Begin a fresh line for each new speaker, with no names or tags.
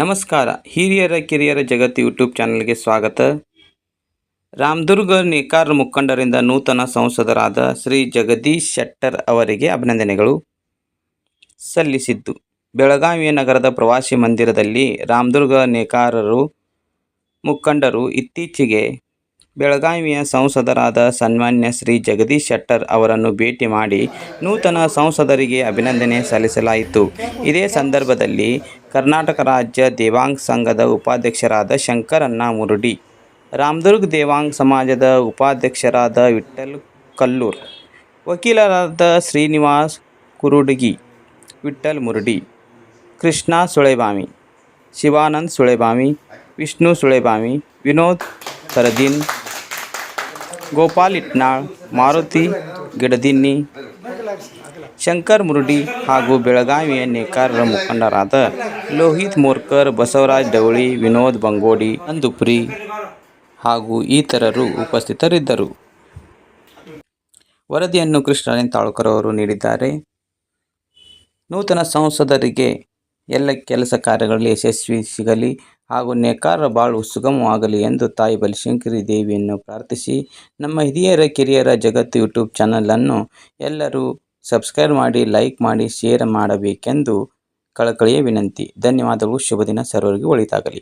ನಮಸ್ಕಾರ. ಹಿರಿಯರ, ಕಿರಿಯರ ಜಗತ್ತು ಯೂಟ್ಯೂಬ್ ಚಾನಲ್ಗೆ ಸ್ವಾಗತ. ರಾಮದುರ್ಗ ನೇಕಾರ ಮುಖಂಡರಿಂದ ನೂತನ ಸಂಸದರಾದ ಶ್ರೀ ಜಗದೀಶ್ ಶೆಟ್ಟರ್ ಅವರಿಗೆ ಅಭಿನಂದನೆಗಳು. ಸಲ್ಲಿಸಿದ್ದು. ಬೆಳಗಾವಿಯ ನಗರದ ಪ್ರವಾಸಿ ಮಂದಿರದಲ್ಲಿ ರಾಮದುರ್ಗ ನೇಕಾರರು ಮುಖಂಡರು ಇತ್ತೀಚೆಗೆ ಬೆಳಗಾವಿಯ ಸಂಸದರಾದ ಸನ್ಮಾನ್ಯ ಶ್ರೀ ಜಗದೀಶ್ ಶೆಟ್ಟರ್ ಅವರನ್ನು ಭೇಟಿ ಮಾಡಿ ನೂತನ ಸಂಸದರಿಗೆ ಅಭಿನಂದನೆ ಸಲ್ಲಿಸಲಾಯಿತು. ಇದೇ ಸಂದರ್ಭದಲ್ಲಿ ಕರ್ನಾಟಕ ರಾಜ್ಯ ದೇವಾಂಗ್ ಸಂಘದ ಉಪಾಧ್ಯಕ್ಷರಾದ ಶಂಕರಣ್ಣ ಮುರುಡಿ, ರಾಮದುರ್ಗ್ ದೇವಾಂಗ್ ಸಮಾಜದ ಉಪಾಧ್ಯಕ್ಷರಾದ ವಿಠ್ಠಲ್ ಕಲ್ಲೂರ್, ವಕೀಲರಾದ ಶ್ರೀನಿವಾಸ್ ಕುರುಡಗಿ, ವಿಠ್ಠಲ್ ಮುರುಡಿ, ಕೃಷ್ಣ ಸುಳೆಬಾಮಿ, ಶಿವಾನಂದ್ ಸುಳೆಬಾಮಿ, ವಿಷ್ಣು ಸುಳೆಬಾಮಿ, ವಿನೋದ್ ಸರದಿನ್ ಗೋಪಾಲ್ ಇಟ್ನಾಳ್, ಮಾರುತಿ ಗಿಡದಿನ್ನಿ ಶಂಕರ್ ಮುರುಡಿ ಹಾಗೂ ಬೆಳಗಾವಿಯ ನೇಕಾರರ ಮುಖಂಡರಾದ ಲೋಹಿತ್ ಮೋರ್ಕರ್, ಬಸವರಾಜ್ ಡವಳಿ ವಿನೋದ್ ಬಂಗೋಡಿ ಅಂದುಪುರಿ ಹಾಗೂ ಇತರರು ಉಪಸ್ಥಿತರಿದ್ದರು. ವರದಿಯನ್ನು ಕೃಷ್ಣರಾಯನ್ ತಾಳ್ಕರ್ ಅವರು ನೀಡಿದ್ದಾರೆ. ನೂತನ ಸಂಸದರಿಗೆ ಎಲ್ಲ ಕೆಲಸ ಕಾರ್ಯಗಳಲ್ಲಿ ಯಶಸ್ವಿ ಸಿಗಲಿ ಹಾಗೂ ನೇಕಾರರ ಬಾಳು ಸುಗಮವಾಗಲಿ ಎಂದು ತಾಯಿ ಬಲಿಶಂಕರಿ ದೇವಿಯನ್ನು ಪ್ರಾರ್ಥಿಸಿ, ನಮ್ಮ ಹಿರಿಯರ, ಕಿರಿಯರ ಜಗತ್ತು ಯೂಟ್ಯೂಬ್ ಚಾನಲನ್ನು ಎಲ್ಲರೂ ಸಬ್ಸ್ಕ್ರೈಬ್ ಮಾಡಿ ಲೈಕ್ ಮಾಡಿ ಶೇರ್ ಮಾಡಬೇಕೆಂದು ಕಳಕಳಿಯ ವಿನಂತಿ. ಧನ್ಯವಾದಗಳು. ಶುಭ ದಿನ ಸರ್ವರಿಗೂ ಒಳಿತಾಗಲಿ.